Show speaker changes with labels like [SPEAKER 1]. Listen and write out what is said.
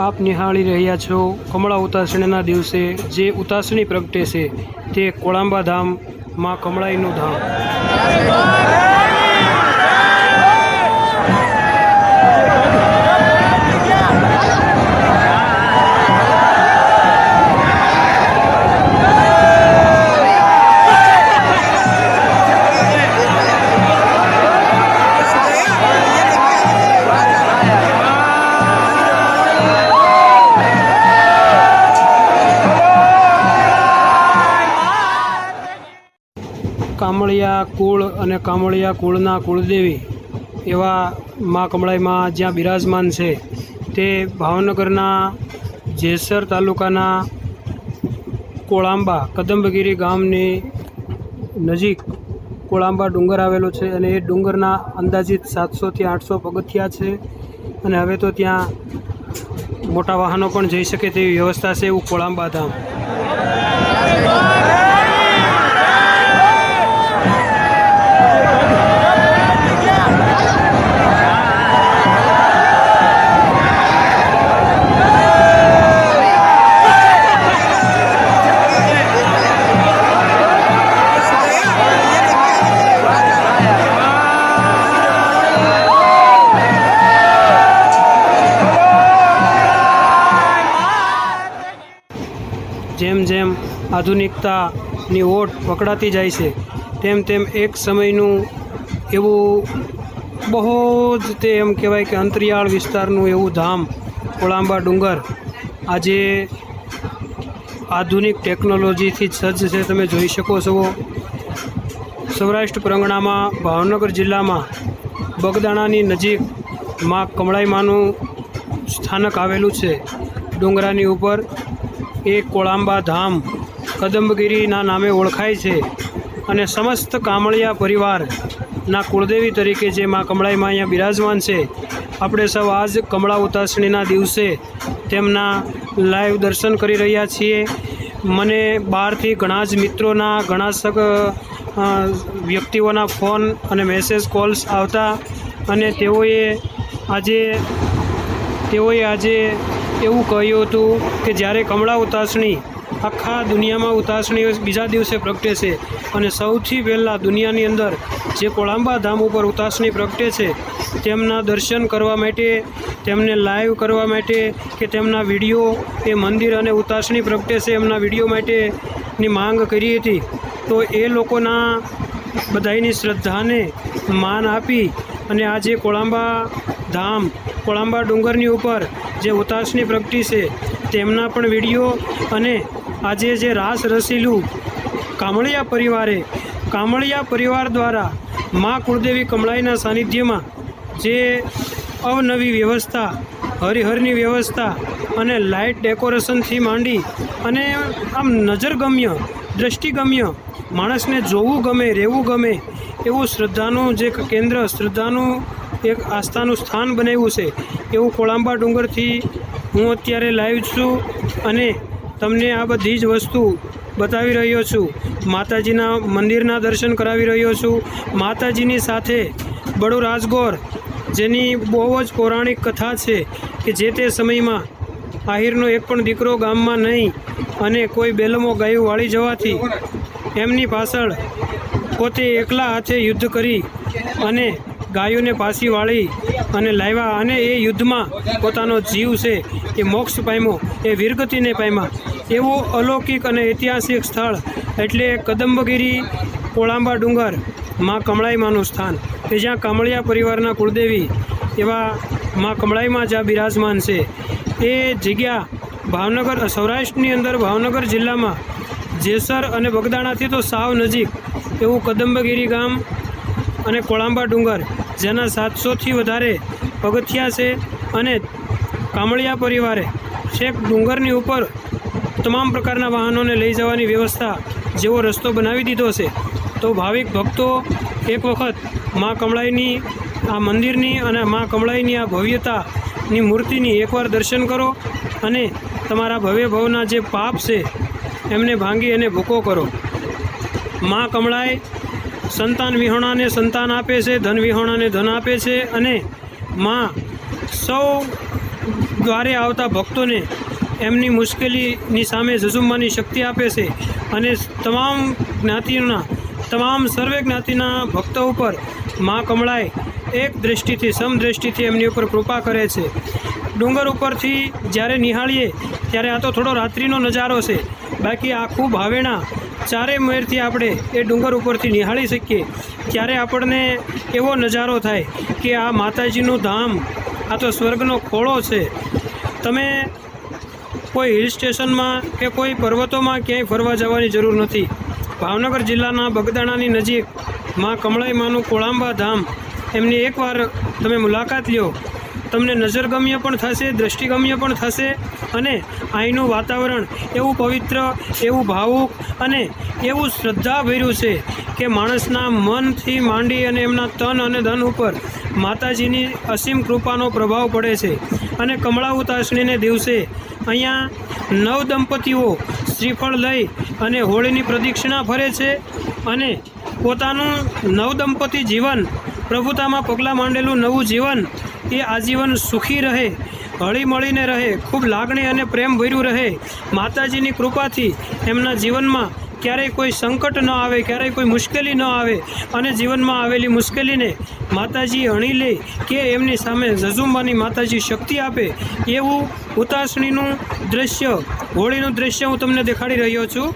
[SPEAKER 1] આપ નિહાળી રહ્યા છો કમળા ઉતાસણીના દિવસે જે ઉતાસણી પ્રગટે છે તે કોળાંબા ધામમાં કમળાઈનું ધામ. કામળિયા કુળ અને કામળિયા કુળના કુળદેવી એવા મા કમળાઈમાં જ્યાં બિરાજમાન છે, તે ભાવનગરના જેસર તાલુકાના કોળાંબા કદંબગીરી ગામની નજીક કોળાંબા ડુંગર આવેલો છે અને એ ડુંગરના અંદાજિત સાતસોથી આઠસો પગથિયા છે અને હવે તો ત્યાં મોટા વાહનો પણ જઈ શકે તેવી વ્યવસ્થા છે એવું કોળાંબા ધામ. જેમ જેમ આધુનિકતાની ઓટ પકડાતી જાય છે, તેમ તેમ એક સમયનું એવું બહુ જ તે એમ કહેવાય કે અંતરિયાળ વિસ્તારનું એવું ધામ, કોળાંબા ડુંગર, આજે આધુનિક ટેકનોલોજીથી સજ્જ છે, તમે જોઈ શકો છો. સૌરાષ્ટ્ર પ્રંગણામાં, ભાવનગર જિલ્લામાં બગદાણાની નજીકમાં કમળાઈમાનું સ્થાનક આવેલું છે. ડુંગરાની ઉપર એ કોળાંબા ધામ કદંબગીરીના નામે ઓળખાય છે અને સમસ્ત કામળિયા પરિવારના કુળદેવી તરીકે જે મા કમળાઈમાં અહીંયા બિરાજમાન છે, આપણે સૌ આજ કમળા ઉતાસણીના દિવસે તેમના લાઈવ દર્શન કરી રહ્યા છીએ. મને બહારથી ઘણા જ મિત્રોના, ઘણા સગ વ્યક્તિઓના ફોન અને મેસેજ કોલ્સ આવતા અને તેઓએ આજે તેઓએ આજે એવું કહ્યું હતું કે જ્યારે કમળા ઉતાસણી આખા દુનિયામાં ઉતાસણી બીજા દિવસે પ્રગટે છે અને સૌથી પહેલાં દુનિયાની અંદર જે કોળાંબા ધામ ઉપર ઉતાસણી પ્રગટે છે, તેમના દર્શન કરવા માટે, તેમને લાઈવ કરવા માટે કે તેમના વીડિયો એ મંદિર અને ઉતાસણી પ્રગટે છે એમના વીડિયો માટેની માંગ કરી હતી, તો એ લોકોના બધાની શ્રદ્ધાને માન આપી અને આજે કોળાંબા ધામ કોળાંબા ડુંગરની ઉપર જે ઉતાસની પ્રગટી છે, તેમના પણ વીડિયો અને આજે જે રાસ રસીલું કામળિયા પરિવારે, કામળિયા પરિવાર દ્વારા મા કુળદેવી કમળાઈના સાનિધ્યમાં જે અવનવી વ્યવસ્થા, હરિહરની વ્યવસ્થા અને લાઇટ ડેકોરેશનથી માંડી અને આમ નજરગમ્ય, દ્રષ્ટિગમ્ય, માણસને જોવું ગમે, રહેવું ગમે એવું શ્રદ્ધાનું જે કેન્દ્ર, શ્રદ્ધાનું એક આસ્થાનું સ્થાન બનાવ્યું છે. એવું કોળાંબા ડુંગરથી હું અત્યારે લાઈવ છું અને તમને આ બધી જ વસ્તુ બતાવી રહ્યો છું. માતાજીના મંદિરના દર્શન કરાવી રહ્યો છું. માતાજીની સાથે બડો રાજગોર, જેની બહુ જ પૌરાણિક કથા છે કે જે તે સમયમાં આહિરનો એક પણ દીકરો ગામમાં નહીં અને કોઈ બેલમો ગાયું વાળી જવાથી એમની પાછળ પોતે એકલા હાથે યુદ્ધ કરી અને ગાયોને પાછી વાળી અને લાવ્યા અને એ યુદ્ધમાં પોતાનો જીવ છે એ મોક્ષ પામ્યો, એ વીરગતિને પામ્યા. એવું અલૌકિક અને ઐતિહાસિક સ્થળ એટલે કદંબગીરી કોળાંબા ડુંગર, માં કમળાઈમાનું સ્થાન. કે જ્યાં કમળિયા પરિવારના કુળદેવી એવા માં કમળાઈમાં જ્યાં બિરાજમાન છે. એ જગ્યા ભાવનગર, સૌરાષ્ટ્રની અંદર ભાવનગર જિલ્લામાં જેસર અને બગદાણાથી તો સાવ નજીક એવું કદંબગીરી ગામ અને કોળાંબા ડુંગર જેના સાતસોથી વધારે પગથિયા છે અને કામળિયા પરિવારે છેક ડુંગરની ઉપર તમામ પ્રકારના વાહનોને લઈ જવાની વ્યવસ્થા જેવો રસ્તો બનાવી દીધો છે. તો ભાવિક ભક્તો એક વખત મા કમળાઈની, આ મંદિરની અને મા કમળાઈની આ ભવ્યતાની મૂર્તિની એકવાર દર્શન કરો અને તમારા ભવ્ય ભવના જે પાપ છે એમને ભાંગી અને ભૂકો કરો. મા કમળાઈ સંતાન વિહોણાને સંતાન આપે છે, ધન વિહોણાને ધન આપે છે અને માં સૌ દ્વારે આવતા ભક્તોને એમની મુશ્કેલીની સામે ઝઝુમવાની શક્તિ આપે છે અને તમામ જ્ઞાતિના, તમામ સર્વે જ્ઞાતિના ભક્તો ઉપર મા કમળાએ એક દૃષ્ટિથી સમદ્રષ્ટિથી એમની ઉપર કૃપા કરે છે. ડુંગર ઉપરથી જ્યારે નિહાળીએ, ત્યારે આ તો થોડો રાત્રિનો નજારો છે. બાકી આખું ભાવેણા ચારે મેરથી આપણે એ ડુંગર ઉપરથી નિહાળી શકીએ. ત્યારે આપણને એવો નજારો થાય કે આ માતાજીનું ધામ, આ તો સ્વર્ગનો ખોળો છે. તમે કોઈ હિલ સ્ટેશનમાં કે કોઈ પર્વતોમાં ક્યાંય ફરવા જવાની જરૂર નથી. ભાવનગર જિલ્લાના બગદાણાની નજીકમાં કમળાઈ માનું કોળાંબા ધામ. એમની એકવાર તમે મુલાકાત લ્યો. તમને નજરગમ્ય પણ થશે, દ્રષ્ટિગમ્ય પણ થશે અને અહીંનું વાતાવરણ એવું પવિત્ર, એવું ભાવુક અને એવું શ્રદ્ધાભર્યું છે કે માણસના મનથી માંડી અને એમના તન અને ધન ઉપર માતાજીની અસીમ કૃપાનો પ્રભાવ પડે છે. અને કમળા ઉતાસણીને દિવસે અહીંયા નવ દંપતીઓ શ્રીફળ લઈ અને હોળીની પ્રદક્ષિણા ફરે છે અને પોતાનું નવદંપતી જીવન પ્રભુતામાં પગલાં માંડેલું નવું જીવન એ આજીવન સુખી રહે, હળી મળીને રહે, ખૂબ લાગણી અને પ્રેમ ભર્યું રહે. માતાજીની કૃપાથી એમના જીવનમાં ક્યારેય કોઈ સંકટ ન આવે, ક્યારેય કોઈ મુશ્કેલી ન આવે અને જીવનમાં આવેલી મુશ્કેલીને માતાજી હણી લે કે એમની સામે ઝઝુંબાની માતાજી શક્તિ આપે એવું ઉતાસણીનું દ્રશ્ય, હોળીનું દૃશ્ય હું તમને દેખાડી રહ્યો છું.